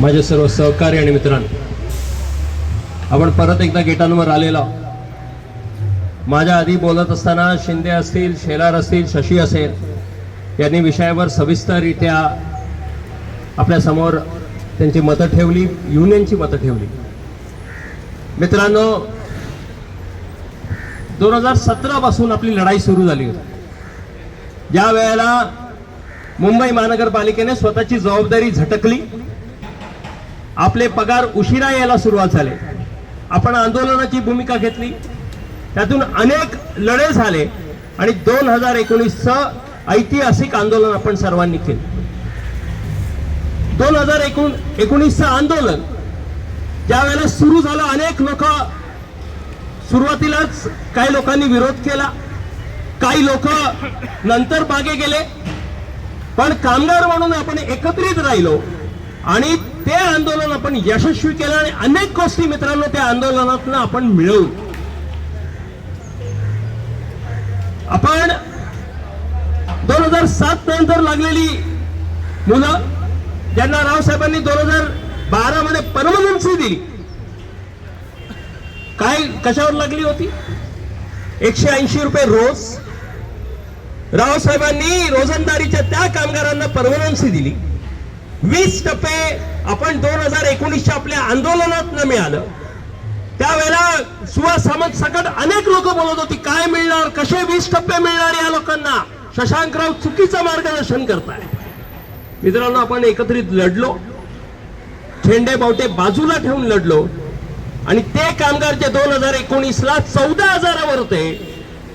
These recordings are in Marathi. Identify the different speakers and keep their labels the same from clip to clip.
Speaker 1: माझे सर्व सहकारी आणि मित्रांनो आपण परत एकदा गेटांवर आलेलो माझ्या आधी बोलत असताना शिंदे असतील शेलार असतील शशी असेल यांनी विषयावर सविस्तररित्या आपल्यासमोर त्यांची मतं ठेवली युनियनची मतं ठेवली. मित्रांनो दोन हजार सतरा पासून आपली लढाई सुरू झाली होती. ज्या वेळेला मुंबई महानगरपालिकेने स्वतःची जबाबदारी झटकली आपले पगार उशिरा यायला सुरुवात झाले. आपण आंदोलनाची भूमिका घेतली. त्यातून अनेक लढे झाले आणि दोन हजार एकोणीसचं ऐतिहासिक आंदोलन आपण सर्वांनी केलं. दोन हजार एकूण एकोणीसचं आंदोलन ज्या वेळेला सुरू झालं अनेक लोक सुरुवातीलाच काही लोकांनी विरोध केला. काही लोक नंतर मागे गेले. पण कामगार म्हणून आपण एकत्रित राहिलो आणि ते आंदोलन आपण यशस्वी केलं आणि अनेक गोष्टी मित्रांनो त्या आंदोलनातून आपण मिळवू. आपण दोन हजार सात नंतर लागलेली मुलं ज्यांना रावसाहेबांनी दोन हजार बारा मध्ये परमनन्सी दिली. काय कशावर लागली होती? एकशे ऐंशी रुपये रोज. रावसाहेबांनी रोजंदारीच्या त्या कामगारांना परमनन्सी दिली. वीस टप्पे आपण दोन हजार एकोणीसच्या आपल्या आंदोलनात न मिळालं. त्यावेळेला सुहास सामंत सकट अनेक लोक बोलत होती काय मिळणार? कसे वीस टप्पे मिळणार या लोकांना? शशांकराव चुकीचं मार्गदर्शन करताय. मित्रांनो आपण एकत्रित लढलो. झेंडे बावटे बाजूला ठेवून लढलो. आणि ते कामगार जे दोन हजार एकोणीस ला चौदा हजारावर होते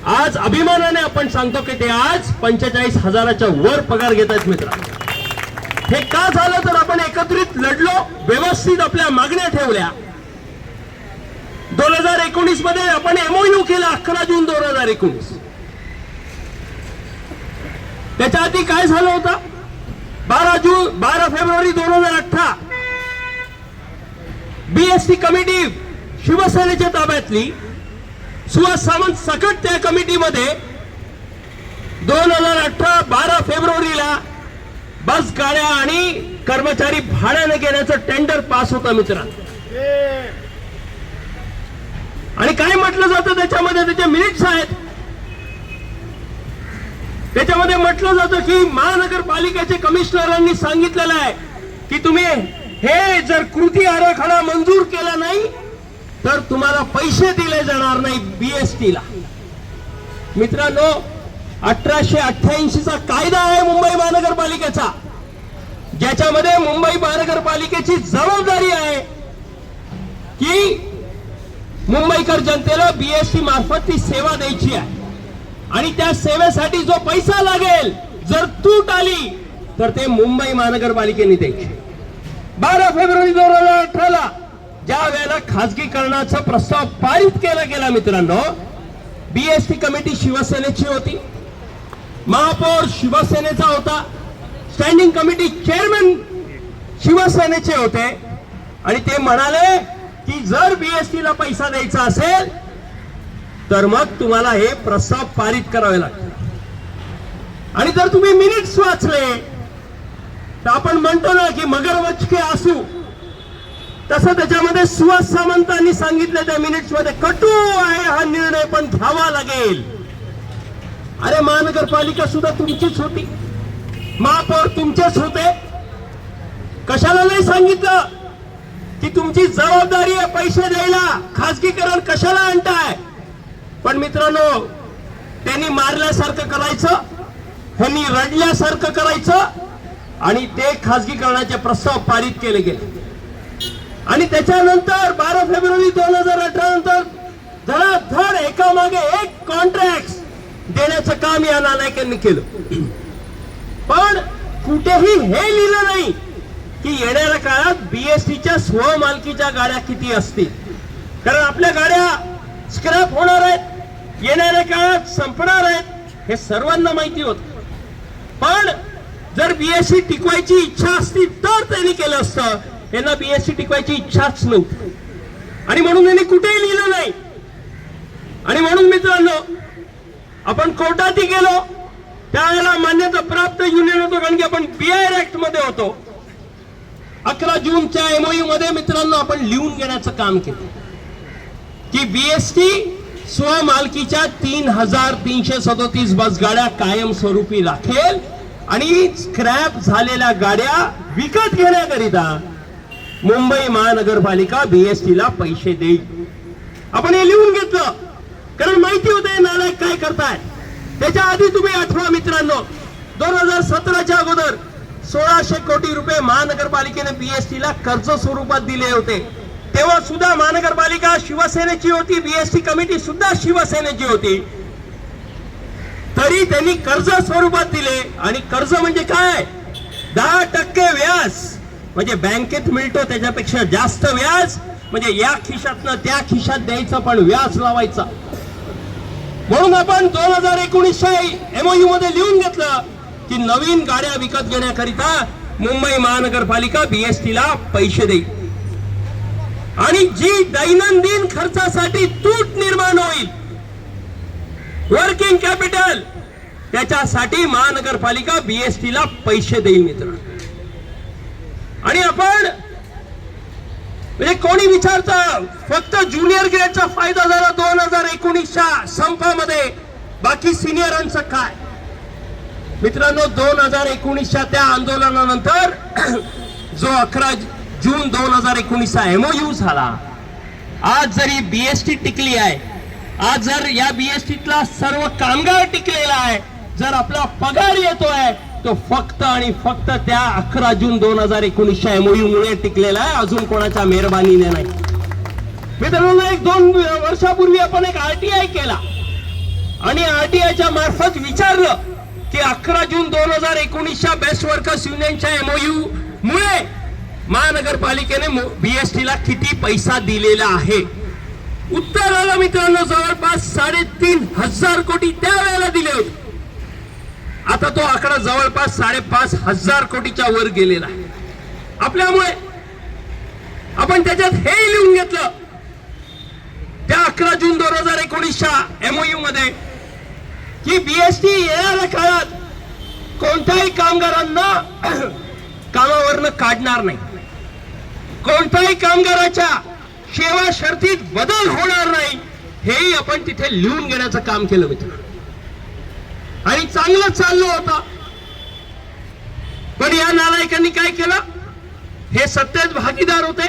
Speaker 1: आज अभिमानाने आपण सांगतो की ते आज पंचेचाळीस हजाराच्या वर पगार घेत आहेत मित्रांनो. हे का झालं तर आपण एकत्रित लढलो व्यवस्थित आपल्या मागण्या ठेवल्या. दोन हजार एकोणीसमध्ये आपण एमओयू केला अकरा जून दोन हजार एकोणीस. त्याच्या आधी काय झालं होतं? बारा जून बारा फेब्रुवारी दोन हजार अठरा. बीएसटी कमिटी शिवसेनेच्या ताब्यातली. सुहास सावंत सकट त्या कमिटीमध्ये दोन हजार अठरा बारा फेब्रुवारीला बस गाड्या आणि कर्मचारी भाड्याने घेण्याचं टेंडर पास होतं मित्रांनो. आणि काय म्हटलं जातं त्याच्यामध्ये? त्याचे मिनिट्स आहेत. त्याच्यामध्ये म्हटलं जातं की महानगरपालिकेचे कमिशनरांनी सांगितलेलं आहे की तुम्ही हे जर कृती आराखडा मंजूर केला नाही तर तुम्हाला पैसे दिले जाणार नाही बीएसटी ला. मित्रांनो अठराशे अठ्ठ्याऐंशी चा कायदा आहे मुंबई महापालिकेचा ज्याच्यामध्ये मुंबई महानगरपालिकेची जबाबदारी आहे की मुंबईकर जनतेला बीएसटी मार्फत ती सेवा द्यायची आहे. आणि त्या सेवेसाठी जो पैसा लागेल जर तूट आली तर ते मुंबई महानगरपालिकेने द्यायची. बारा फेब्रुवारी दोन हजार अठराला ज्या वेळेला खासगीकरणाचा प्रस्ताव पारित केला गेला मित्रांनो बीएसटी कमिटी शिवसेनेची होती. महापौर शिवसेनेचा होता. स्टँडिंग कमिटी चेअरमन शिवसेनेचे होते. आणि ते म्हणाले की जर बीएसटी ला पैसा द्यायचा असेल तर मग तुम्हाला हे प्रस्ताव पारित करावे लागतील. आणि जर तुम्ही मिनिट्स वाचले तर आपण म्हणतो ना की मगरवचके के आसू. तसं त्याच्यामध्ये सुहास सामंतांनी सांगितलं त्या मिनिट्समध्ये कटू आहे हा निर्णय पण घ्यावा लागेल. अरे महानगरपालिका सुद्धा तुमचीच होती. महापौर तुमचेच होते कशाला नाही सांगितलं की तुमची जबाबदारी आहे पैसे द्यायला? खासगीकरण कशाला आणताय? पण मित्रांनो त्यांनी मारल्यासारखं करायचं ह्यांनी रडल्यासारखं करायचं आणि ते खासगीकरणाचे प्रस्ताव पारित केले गेले. आणि त्याच्यानंतर बारा फेब्रुवारी दोन हजार अठरा नंतर धडाधड एकामागे एक कॉन्ट्रॅक्ट देण्याचं काम या नानायकांनी केलं. पण कुठेही हे लिहिलं नाही की येणाऱ्या काळात बीएसटीच्या स्वमालकीच्या गाड्या किती असतील. कारण आपल्या गाड्या स्क्रॅप होणार आहेत येणाऱ्या काळात संपणार आहेत हे सर्वांना माहिती होत. पण जर बीएससी टिकवायची इच्छा असती तर त्यांनी केलं असतं. त्यांना बीएससी टिकवायची इच्छाच नव्हती. आणि म्हणून त्यांनी कुठेही लिहिलं नाही. आणि म्हणून मित्रांनो आपण कोर्टातही गेलो. त्यावेळेला मान्यता प्राप्त युनियन होतो कारण की आपण बीआर ऍक्टमध्ये होतो. अकरा जूनच्या एमओयू मध्ये मित्रांनो आपण लिहून घेण्याचं काम केलं. की बीएसटी स्वमालकीच्या तीन हजार तीनशे सदोतीस बस गाड्या कायमस्वरूपी राखेल आणि स्क्रॅप झालेल्या गाड्या विकत घेण्याकरिता मुंबई महानगरपालिका बीएसटी ला पैसे देईल. आपण हे लिहून घेतलं. कारण माहिती होते नालायक काय करताय त्याच्या आधी तुम्ही आठवा मित्रांनो दोन हजार सतराच्या अगोदर सोळाशे कोटी रुपये महानगरपालिकेने बीएसटी ला कर्ज स्वरूपात दिले होते. तेव्हा सुद्धा महानगरपालिका शिवसेनेची होती बीएसटी कमिटी सुद्धा शिवसेनेची होती. तरी त्यांनी कर्ज स्वरूपात दिले आणि कर्ज म्हणजे काय? दहा टक्के व्याज. म्हणजे बँकेत मिळतो त्याच्यापेक्षा जास्त व्याज. म्हणजे या खिशातनं त्या खिशात द्यायचं पण व्याज लावायचा. म्हणून आपण दोन हजार एकोणीसच्या एमओयू मध्ये लिहून घेतलं की नवीन गाड्या विकत घेण्याकरिता मुंबई महानगरपालिका बीएसटी ला पैसे देईल. आणि जी दैनंदिन खर्चासाठी तूट निर्माण होईल वर्किंग कॅपिटल त्याच्यासाठी महानगरपालिका बीएसटी ला पैसे देईल मित्र आणि आपण म्हणजे कोणी विचारतं? फक्त ज्युनियर ग्रेडचा फायदा झाला दोन हजार एकोणीसच्या संपामध्ये. बाकी सिनियरांचं काय? मित्रांनो दोन हजार एकोणीसच्या त्या आंदोलनानंतर जो अकरा जून दोन हजार एकोणीसचा एमओयू झाला. आज जरी बीएसटी टिकली आहे आज जर या बीएसटीतला सर्व कामगार टिकलेला आहे जर आपला पगार येतोय तो फक्त आणि फक्त त्या अकरा जून दोन हजार एकोणीसच्या एमओयू मुळे टिकलेला आहे. अजून कोणाच्या मेहरबानीने नाही. मित्रांनो एक दोन वर्षापूर्वी आपण एक आरटीआय केला. आणि आरटीआयच्या मार्फत विचारलं की अकरा जून दोन हजार एकोणीसच्या बेस्ट वर्कर्स युनियनच्या एमओयू मुळे महानगरपालिकेने बीएसटी ला किती पैसा दिलेला आहे? उत्तर आलं मित्रांनो जवळपास साडेतीन हजार कोटी त्यावेळेला दिले होते. आता तो आकडा जवळपास साडेपाच हजार कोटीच्या वर गेलेला आहे. आपल्यामुळे आपण त्याच्यात हे लिहून घेतलं. त्या अकरा जून दोन हजार एकोणीसच्या एमओयू मध्ये की बीएसटी येणाऱ्या काळात कोणत्याही कामगारांना कामावरनं काढणार नाही. कोणत्याही कामगाराच्या सेवा शर्तीत बदल होणार नाही. हेही आपण तिथे लिहून घेण्याचं काम केलं मित्र आणि चांगलं चाललं होतं. पण या नालायकांनी काय केलं? हे सत्तेत भागीदार होते.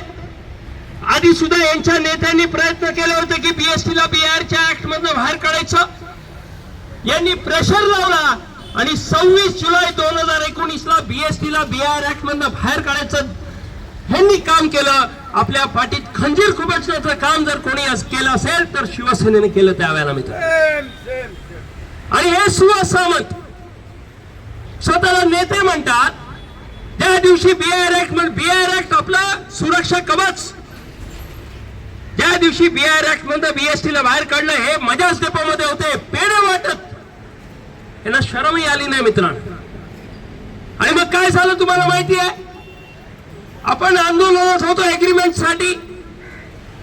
Speaker 1: आधी सुद्धा यांच्या नेत्यांनी प्रयत्न केले होते की बीएसटी ला बीआरच्या ऍक्ट मधनं बाहेर काढायचं. यांनी प्रेशर लावला आणि सव्वीस जुलै दोन हजार एकोणीस ला बीएसटी ला बीआर ऍक्ट मधनं बाहेर काढायचं. ह्यांनी काम केलं. आपल्या पाठीत खंजीर खुबचण्याचं काम जर कोणी आज केलं असेल तर शिवसेनेने केलं त्यावेळेला मित्र. सुहास सावंत. स्वतःला नेते म्हणतात. त्या दिवशी बीआर ऍक्ट बीआर ऍक्ट आपला सुरक्षा कवच. ज्या दिवशी बीआर ऍक्ट मधनं बीएसटी ला बाहेर काढलं हे मजाच डेपोमध्ये होते पेढे वाटत. यांना शरमही आली नाही मित्रांनो. आणि मग काय झालं तुम्हाला माहिती आहे? आपण आंदोलनात होतो ऍग्रीमेंटसाठी.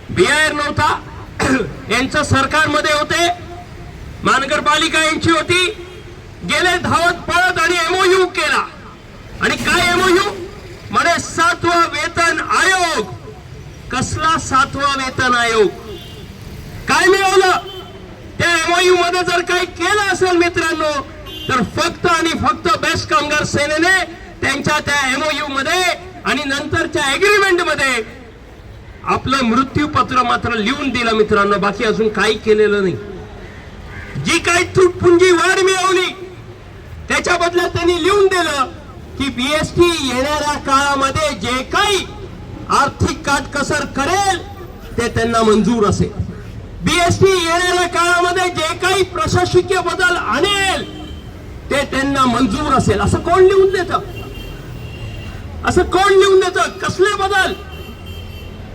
Speaker 1: बीआर नव्हता. यांचं सरकारमध्ये होते. महानगरपालिका यांची होती. गेले धावत पळत आणि एमओयू केला. आणि काय एमओयू म्हणे सातवा वेतन आयोग. कसला सातवा वेतन आयोग? काय मिळवलं त्या एमओयू मध्ये जर काही केलं असेल मित्रांनो तर फक्त आणि फक्त बेस्ट कामगार सेनेने त्यांच्या त्या एमओयू मध्ये आणि नंतरच्या अग्रीमेंटमध्ये आपलं मृत्यूपत्र मात्र लिहून दिलं मित्रांनो. बाकी अजून काही केलेलं नाही. जी काही तुटपुंजी वाढ मिळवली त्याच्या बदल्यात त्यांनी लिहून दिलं की बीएसटी येणाऱ्या काळामध्ये जे काही आर्थिक काटकसर करेल ते त्यांना मंजूर असेल. बीएसटी येणाऱ्या काळामध्ये जे काही प्रशासकीय बदल आणेल ते त्यांना मंजूर असेल. असं कोण लिहून देत? असं कोण लिहून देत? कसले बदल?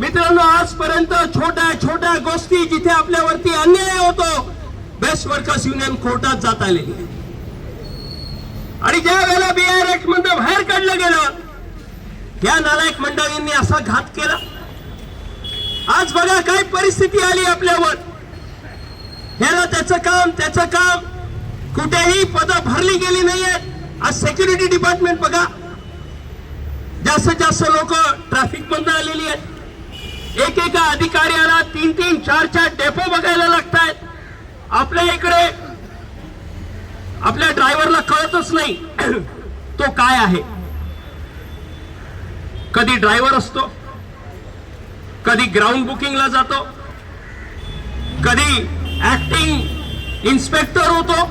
Speaker 1: मित्रांनो आजपर्यंत छोट्या छोट्या गोष्टी जिथे आपल्यावरती अन्याय होतो बेस्ट वर्कर्स युनियन कोर्टात जात आलेली आहे. आणि ज्या वेळेला बी आर एक्ट मधनं बाहेर काढलं गेलं या नालायक मंडळींनी असा घात केला. आज बघा काय परिस्थिती आली आपल्यावर. ह्याला त्याचं काम त्याचं काम. कुठेही पदं भरली गेली नाहीयेत. आज सेक्युरिटी डिपार्टमेंट बघा. जास्तीत जास्त लोक ट्रॅफिक मधनं आलेली आहेत. एकेका अधिकाऱ्याला तीन तीन चार चार डेपो बघायला लागतायत. आपल्या इकडे आपल्या ड्रायव्हरला कळतच नाही तो काय आहे. कधी ड्रायव्हर असतो कधी ग्राउंड बुकिंगला जातो कधी ऍक्टिंग इन्स्पेक्टर होतो.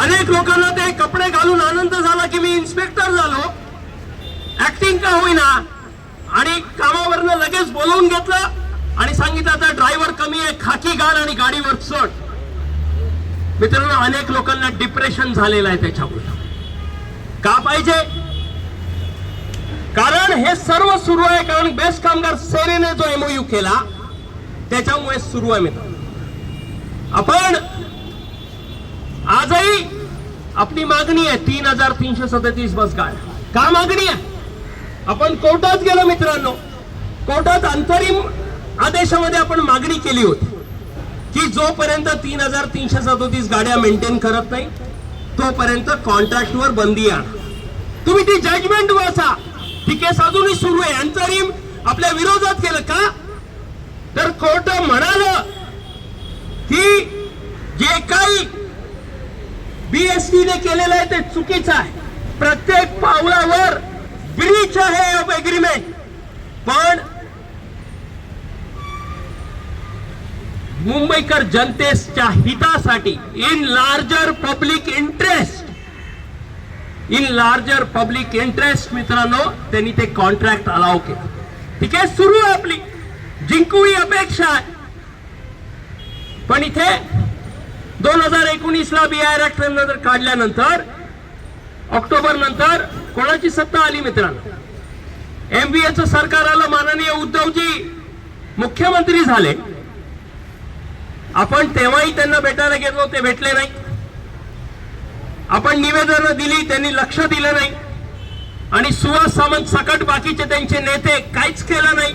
Speaker 1: अनेक लोकांना ते कपडे घालून आनंद झाला की मी इन्स्पेक्टर झालो. ऍक्टिंग का होईना आणि कामावरनं लगेच बोलवून घेतलं. आणि सांगितलं आता ड्रायव्हर कमी आहे खाकी घाल आणि गाडीवर चढ. मित्रांनो अनेक लोकांना डिप्रेशन झालेलं आहे त्याच्यामुळे का पाहिजे? कारण हे सर्व सुरू आहे कारण बेस्ट कामगार सेनेने जो एमओयू केला त्याच्यामुळे सुरू आहे मित्र आपण आजही आपली मागणी आहे तीन हजार तीनशे सदतीस बस गाड्या. का मागणी आहे? आपण कोर्टात गेलो मित्रांनो. कोर्टात अंतरिम आदेशामध्ये आपण मागणी केली होती की जोपर्यंत तीन हजार तीनशे सदोतीस गाड्या मेंटेन करत नाही तोपर्यंत कॉन्ट्रॅक्टवर बंदी आणा तुम्ही ती जजमेंट वाचा. ती केस अजूनही सुरू आहे. अंतरिम आपल्या विरोधात केलं का? तर कोर्ट म्हणालं की जे काही बीएसटी ने केलेलं आहे ते चुकीचं आहे. प्रत्येक पावलावर ब्रीच आहे ऑफ एग्रीमेंट पण मुंबईकर जनतेच्या हितासाठी in larger public interest in larger public interest मित्रांनो त्यांनी ते कॉन्ट्रॅक्ट अलाव केलं. ठीक आहे सुरू आहे आपली. जिंकू ही अपेक्षा आहे. पण इथे दोन हजार एकोणीस ला बिआर ऍक्ट नंतर काढल्यानंतर ऑक्टोबर नंतर कोणाची सत्ता आली मित्रांनो? एमबीएचं सरकार आलं माननीय उद्धवजी मुख्यमंत्री झाले. आपण तेव्हाही त्यांना भेटायला गेलो ते भेटले नाही. आपण निवेदनं दिली त्यांनी लक्ष दिलं नाही. आणि सुहास सामंत सकट बाकीचे त्यांचे नेते काहीच केलं नाही.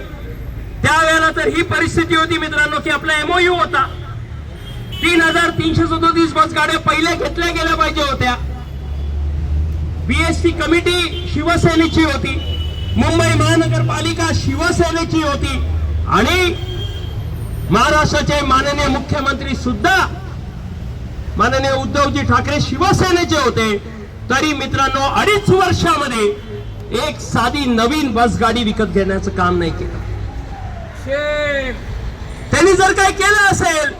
Speaker 1: त्यावेळेला तर ही परिस्थिती होती मित्रांनो की आपला एमओयू होता. तीन हजार तीनशे सदोतीस बस गाड्या पहिल्या घेतल्या गेल्या पाहिजे होत्या. बीएसटी कमिटी शिवसेनेची होती. मुंबई महानगरपालिका शिवसेनेची होती. आणि महाराष्ट्राचे माननीय मुख्यमंत्री सुद्धा माननीय उद्धवजी ठाकरे शिवसेनेचे होते. तरी मित्रांनो अडीच वर्षामध्ये एक साधी नवीन बस गाडी विकत घेण्याचं काम नाही केलं. त्यांनी जर काही केलं असेल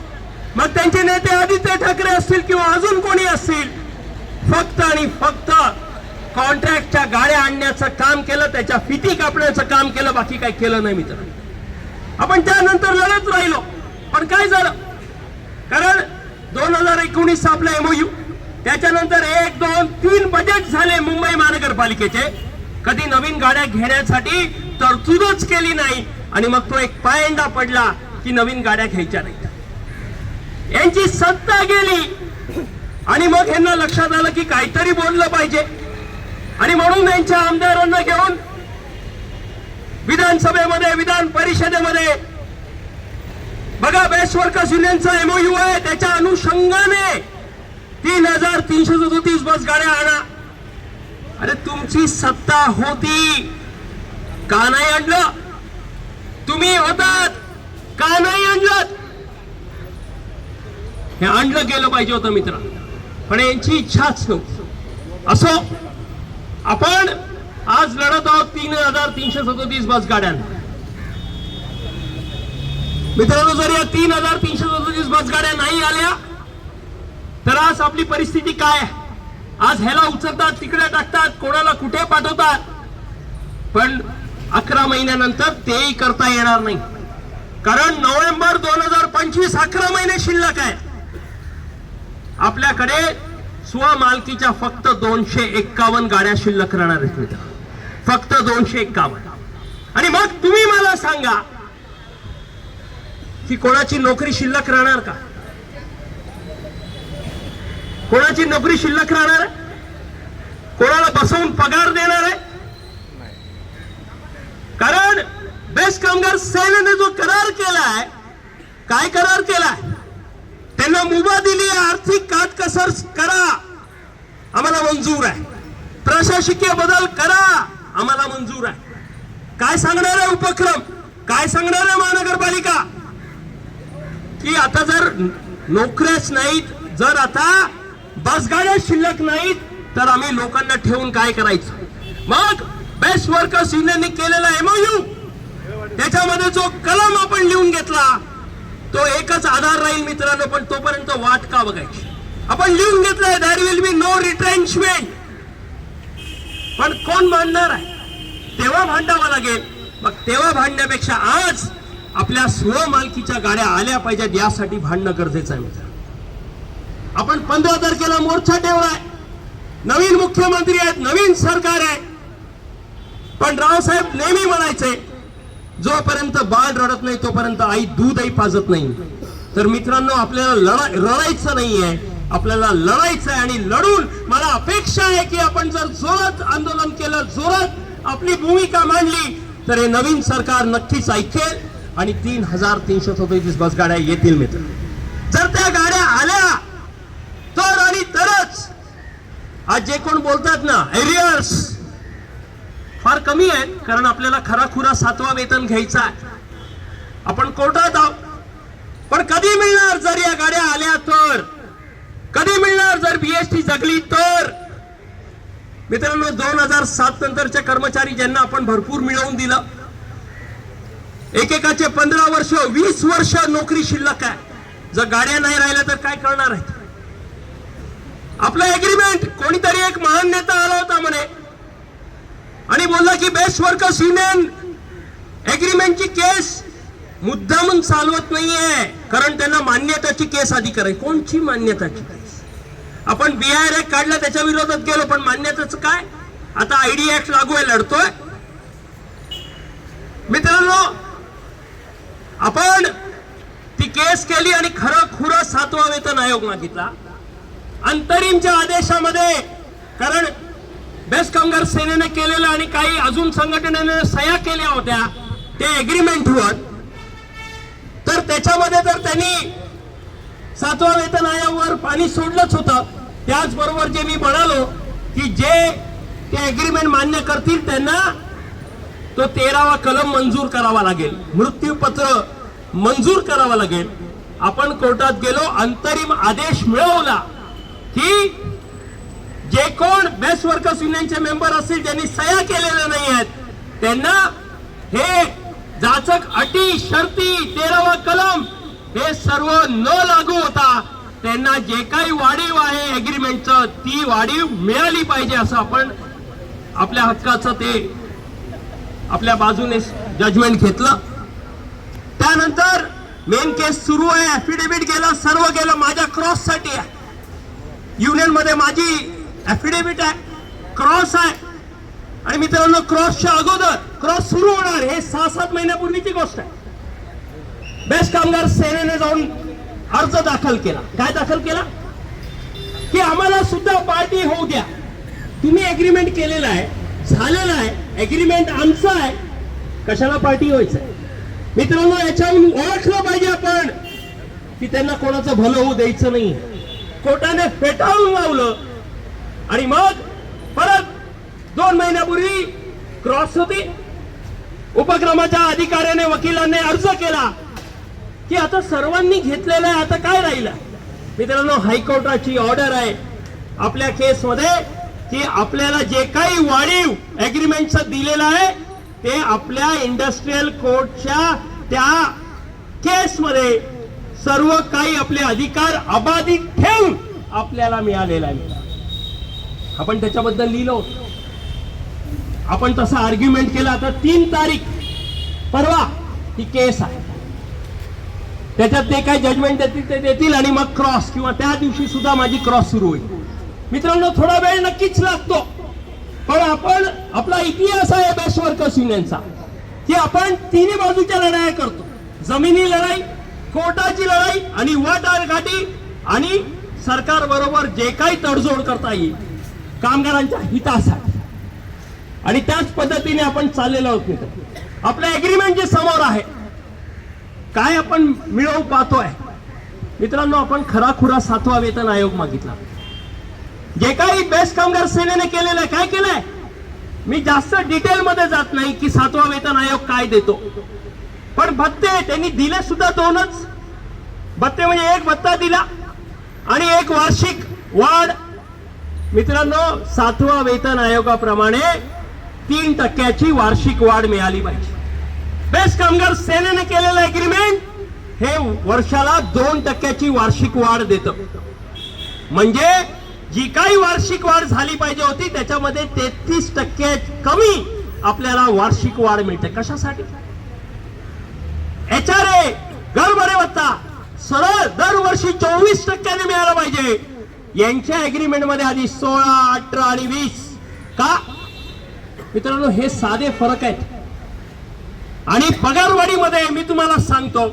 Speaker 1: मग त्यांचे नेते आदित्य ठाकरे असतील किंवा अजून कोणी असतील फक्त आणि फक्त कॉन्ट्रॅक्टच्या गाड्या आणण्याचं काम केलं त्याच्या फिती कापण्याचं काम केलं बाकी काही केलं नाही मित्रांनो. आपण त्यानंतर लढत राहिलो. पण काय झालं? कारण दोन हजार एकोणीस आपला एमओयू त्याच्यानंतर एक दोन तीन बजेट झाले मुंबई महानगरपालिकेचे. कधी नवीन गाड्या घेण्यासाठी तरतूदच केली नाही. आणि मग तो एक पायंडा पडला की नवीन गाड्या घ्यायच्या नाहीत. यांची सत्ता गेली. आणि मग यांना लक्षात आलं की काहीतरी बोललं पाहिजे. आणि म्हणून यांच्या आमदारांना घेऊन विधानसभेमध्ये विधान परिषदेमध्ये. बघा बेस्ट वर्कर्स युनियनचा एमओयू आहे त्याच्या अनुषंगाने तीन हजार तीनशे सदोतीस बस गाड्या आणा. अरे तुमची सत्ता होती का नाही आणलं? तुम्ही होतात का नाही आणलं? हे आणलं गेलं पाहिजे होतं मित्र पण यांची इच्छाच नव्हती. असो आपण आज लढत आहोत तीन हजार तीनशे सदोतीस बस गाड्यांना. मित्रांनो जर या तीन हजार तीनशे सदोतीस बस गाड्या नाही आल्या तर आज आपली परिस्थिती काय आज ह्याला उचलतात तिकडे टाकतात कोणाला कुठे पाठवतात? पण अकरा महिन्यानंतर तेही करता येणार नाही. कारण नोव्हेंबर दोन हजार पंचवीस अकरा महिने शिल्लक आहे. आपल्याकडे स्वमालकीच्या फक्त दोनशे एक्कावन्न गाड्या शिल्लक राहणार आहेत मित्र फक्त दोनशे एक्कावन्न आणि मग तुम्ही मला सांगा की कोणाची नोकरी शिल्लक राहणार का? कोणाची नोकरी शिल्लक राहणार? आहे कोणाला बसवून पगार देणार आहे? कारण बेस्ट कामगार सेनेने जो करार केलाय काय करार केलाय? त्यांना मुभा दिली आर्थिक काटकसर करा. आम्हाला मंजूर आहे. प्रशासकीय बदल करा. आम्हाला मंजूर आहे. काय सांगणार आहे उपक्रम? काय सांगणार आहे महानगरपालिका? की आता जर नोकऱ्याच नाहीत जर आता बसगाड्या शिल्लक नाहीत तर आम्ही लोकांना ठेवून काय करायचं? मग बेस्ट वर्कर्स युनियनने केलेला एमओयू त्याच्यामध्ये जो कलम आपण लिहून घेतला तो एकच आधार राहील मित्रांनो पण तोपर्यंत वाट का बघायची? आपण लिहून घेतलंय there will be no retrenchment पण कोण मानणार आहे? तेव्हा भांडावं लागेल. मग तेव्हा भांडण्यापेक्षा आज आपल्या स्वमालकीच्या गाड्या आल्या पाहिजेत यासाठी भांडणं गरजेचं आहे मित्र आपण पंधरा तारखेला मोर्चा ठेवलाय. नवीन मुख्यमंत्री आहेत नवीन सरकार आहे. पण रावसाहेब नेहमी म्हणायचे जोपर्यंत बाळ रडत नाही तोपर्यंत आई दूधही पाजत नाही. तर मित्रांनो आपल्याला लढा रडायचं नाहीये. आपल्याला लढायचं आहे आणि लढून मला अपेक्षा आहे की आपण जर जोरात आंदोलन केलं जोरात आपली भूमिका मांडली तर हे नवीन सरकार नक्कीच ऐकेल आणि तीन हजार तीनशे सदोतीस बस गाड्या येतील मित्र. जर त्या गाड्या आल्या तर आणि तरच. आज जे कोण बोलतात ना एरियर्स फार कमी आहेत कारण आपल्याला खराखुरा सातवा वेतन घ्यायचा आहे. आपण कोर्टात आहोत. पण कधी मिळणार जर या गाड्या आल्या तर? कधी मिळणार जर बीएसटी जगली तर? मित्रांनो दोन हजार सात नंतरचे कर्मचारी ज्यांना आपण भरपूर मिळवून दिलं एकेकाचे पंधरा वर्ष वीस वर्ष नोकरी शिल्लक आहे. जर गाड्या नाही राहिल्या तर काय करणार आहे आपलं एग्रीमेंट कोणीतरी एक महान नेता आला होता म्हणे. आणि बोलला की बेस्ट वर्कर्स युनियन एग्रीमेंटची केस मुद्दामून चालवत नाहीये. कारण त्यांना मान्यताची केस आधी कराय कोणची मान्यताची? केस आपण बिहार ऍक्ट काढला त्याच्या विरोधात गेलो पण मान्यतेच काय? आता आयडी ऍक्ट लागू आहे लढतोय. मित्रांनो आपण ती केस केली आणि खरं खुरं सातवा वेतन आयोग मागितला. अंतरिमच्या आदेशामध्ये कारण बेस्ट कामगार सेनेने केलेलं आणि काही अजून संघटनेने सह्या केल्या होत्या ते एग्रीमेंटवर तर त्याच्यामध्ये तर त्यांनी सातवा वेतन आयोगावर पाणी सोडलंच होतं त्याचबरोबर जे मी म्हणालो की जे ते एग्रीमेंट मान्य करतील त्यांना तो तेरावा कलम मंजूर करावा लागेल. मृत्यूपत्र मंजूर करावा लागेल. आपण कोर्टात गेलो अंतरिम आदेश मिळवला की जे कोण बेस्ट वर्कर्स युनियनचे मेंबर असतील ज्यांनी सह्या केलेल्या नाही आहेत त्यांना हे जाचक अटी शर्ती तेरावा कलम हे सर्व न लागू होता त्यांना जे काही वाढीव आहे एग्रीमेंटचं ती वाढीव मिळाली पाहिजे असं आपण आपल्या हक्काचं ते आपल्या बाजूने जजमेंट घेतलं. त्यानंतर मेन केस सुरू आहे ऍफिडेव्हिट गेलं सर्व गेलं माझ्या क्रॉससाठी आहे. युनियनमध्ये माझी ऍफिडेव्हिट आहे क्रॉस आहे. आणि मित्रांनो क्रॉसच्या अगोदर क्रॉस सुरू होणार हे सहा सात महिन्यापूर्वीची गोष्ट आहे. बेस्ट कामगार सेनेने जाऊन अर्ज दाखल केला. काय दाखल केला? की आम्हाला सुद्धा पार्टी होऊ द्या. तुम्ही एग्रीमेंट केलेलं आहे झालेलं आहे एग्रीमेंट आमचं आहे. कशाला पार्टी व्हायचं मित्रांनो याच्यावरून ओळखलं पाहिजे आपण की त्यांना कोणाचं भलं होऊ द्यायचं नाही कोर्टाने फेटाळून लावलं. आणि मग परत दोन महिन्यापूर्वी क्रॉस होती. उपक्रमाच्या अधिकाऱ्याने वकिलांनी अर्ज केला. की आता सर्वांनी घेतलेलं आहे आता काय राहिलं? मित्रांनो हायकोर्टाची ऑर्डर आहे आपल्या केसमध्ये की आपल्याला जे काही वाढीव अग्रीमेंटचं दिलेलं आहे ते आपल्या इंडस्ट्रीयल कोर्टच्या त्या केसमध्ये सर्व काही आपले अधिकार अबाधित ठेवून आपल्याला मिळालेला आहे. आपण त्याच्याबद्दल लिहिलो आपण तसं आर्ग्युमेंट केलं. आता तीन तारीख परवा ही केस आहे. त्याच्यात ते काय जजमेंट देतील ते देतील आणि मग क्रॉस किंवा त्या दिवशी सुद्धा माझी क्रॉस सुरू होईल. मित्रांनो थोडा वेळ नक्कीच लागतो. पण आपण आपला इतिहास आहे बेस्ट वर्कर्स युनियनचा की आपण तिन्ही बाजूच्या लढाया करतो. जमिनी लढाई कोर्टाची लढाई आणि वाटाघाटी आणि सरकार बरोबर जे काही तडजोड करता येईल कामगारांच्या हितासाठी. आणि त्याच पद्धतीने आपण चाललेलो आहोत मित्र. आपलं अग्रीमेंट जे समोर आहे काय आपण मिळवू पाहतोय? मित्रांनो आपण खराखुरा सातवा वेतन आयोग मागितला. जे काही बेस्ट कामगार सेनेने केलेलं आहे काय केलंय? मी जास्त डिटेल मध्ये जात नाही की सातवा वेतन आयोग काय देतो. पण भत्ते त्यांनी दिले सुद्धा दोनच. भत्ते म्हणजे एक भत्ता दिला आणि एक वार्षिक वाढ. मित्रांनो सातवा वेतन आयोगाप्रमाणे तीन टक्क्याची वार्षिक वाढ मिळाली पाहिजे. बेस्ट कामगार सेनेने केलेलं अग्रीमेंट हे वर्षाला दोन टक्क्याची वार्षिक वाढ देतं. म्हणजे जी काही वार्षिक वाढ झाली पाहिजे होती त्याच्यामध्ये तेहतीस टक्के कमी आपल्याला वार्षिक वाढ मिळते. कशासाठी? एच आर ए गरबरे बरे सरळ दरवर्षी चोवीस टक्क्याने मिळाला पाहिजे. यांच्या अग्रीमेंटमध्ये आधी सोळा अठरा आणि वीस. का? मित्रांनो हे साधे फरक आहेत. आणि पगारवाढीमध्ये मी तुम्हाला सांगतो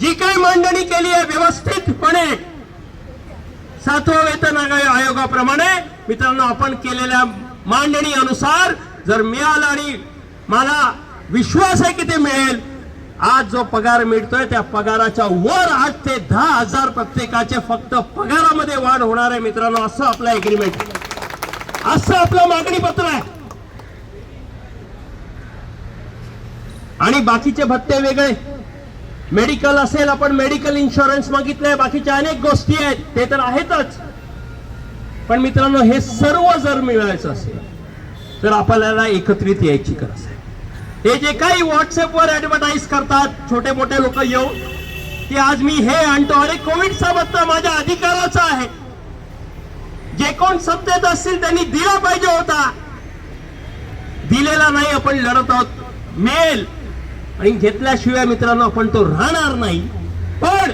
Speaker 1: जी काही मांडणी केली आहे व्यवस्थितपणे सातवा वेतन आयोगाप्रमाणे मित्रांनो आपण केलेल्या मांडणी अनुसार जर मिळालं आणि मला विश्वास आहे की ते मिळेल आज जो पगार मिळतोय त्या पगाराच्या वर आठ ते दहा हजार प्रत्येकाचे फक्त पगारामध्ये वाढ होणार आहे मित्रांनो असं आपलं एग्रीमेंट असं आपलं मागणी पत्र आहे. आणि बाकीचे भत्ते वेगळे. मेडिकल असेल आपण मेडिकल इन्शुरन्स मागितलंय. बाकीच्या अनेक गोष्टी आहेत. ते तर आहेतच. पण मित्रांनो हे सर्व जर मिळायचं असेल तर आपल्याला एकत्रित यायची गरज आहे. हे जे काही व्हॉट्सअपवर ऍडव्हर्टाईज करतात छोटे मोठे लोक येऊन की आज मी हे आणतो. अरे कोविड भत्ता माझ्या अधिकाराचा आहे. जे कोण सत्तेत असतील त्यांनी दिला पाहिजे होता. दिलेला नाही आपण लढत आहोत. मेल. आणि घेतल्याशिवाय मित्रांनो आपण तो राहणार नाही. पण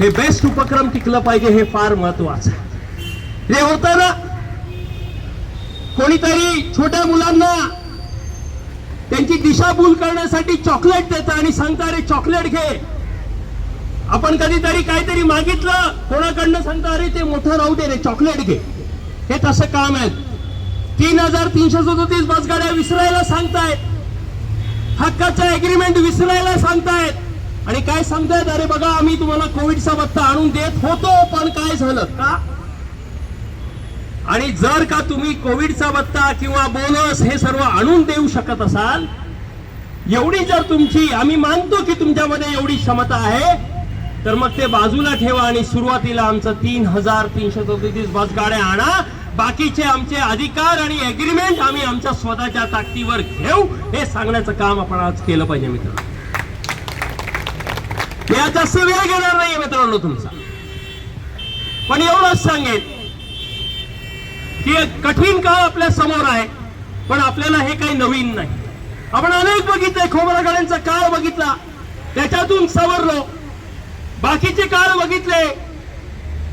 Speaker 1: हे बेस्ट उपक्रम टिकलं पाहिजे हे फार महत्वाचं हे होतं ना कोणीतरी छोट्या मुलांना त्यांची दिशाभूल करण्यासाठी चॉकलेट देतं आणि सांगता अरे चॉकलेट घे. आपण कधीतरी काहीतरी मागितलं कोणाकडनं सांगता अरे ते मोठं राहू दे रे चॉकलेट घे. हे तसं काम आहे. तीन हजार तीनशे सदोतीस बसगाड्या विसरायला सांगतायत. हक्काचा एग्रीमेंट विसरायला सांगतायत. आणि काय सांगतायत? अरे बघा आम्ही तुम्हाला कोविडचा भत्ता आणून देत होतो पण काय झालं का? आणि जर का तुम्ही कोविडचा भत्ता किंवा बोनस हे सर्व आणून देऊ शकत असाल एवढी जर तुमची आम्ही मानतो की तुमच्यामध्ये एवढी क्षमता आहे तर मग ते बाजूला ठेवा आणि सुरुवातीला आमचं तीन हजार तीनशे चौतीस बस गाड्या आणा बाकीचे आमचे अधिकार आणि अग्रीमेंट आम्ही आमच्या स्वतःच्या ताकदीवर घेऊ हे सांगण्याचं काम आपण आज केलं पाहिजे मित्र मी आज जास्त वेळ घेणार नाहीये मित्रांनो तुमचा. पण एवढंच सांगेन की कठीण काळ आपल्यासमोर आहे पण आपल्याला हे काही नवीन नाही. आपण अनेक बघितले खोबरागाड्यांचा काळ बघितला त्याच्यातून सवरलो. बाकीचे काळ बघितले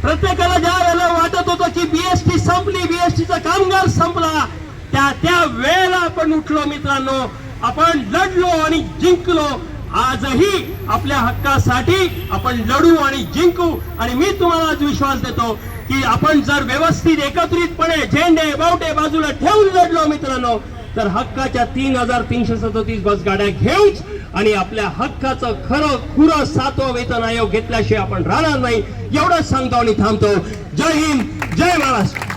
Speaker 1: प्रत्येकाला ज्या वेळेला वाटत होतं की बीएसटी संपली बीएसटीचा कामगार संपला त्या त्या वेळेला आपण उठलो मित्रांनो. आपण लढलो आणि जिंकलो. आजही आपल्या हक्कासाठी आपण लढू आणि जिंकू. आणि मी तुम्हाला आज विश्वास देतो की आपण जर व्यवस्थित एकत्रितपणे झेंडे बावटे बाजूला ठेवून लढलो मित्रांनो तर हक्काच्या तीन हजार तीनशे सदोतीस बस गाड्या घेऊच आणि आपल्या हक्काचं खरं खुरं सातवं वेतन आयोग घेतल्याशिवाय आपण राहणार नाही. एवढंच सांगतो आणि थांबतो. जय हिंद जय महाराष्ट्र.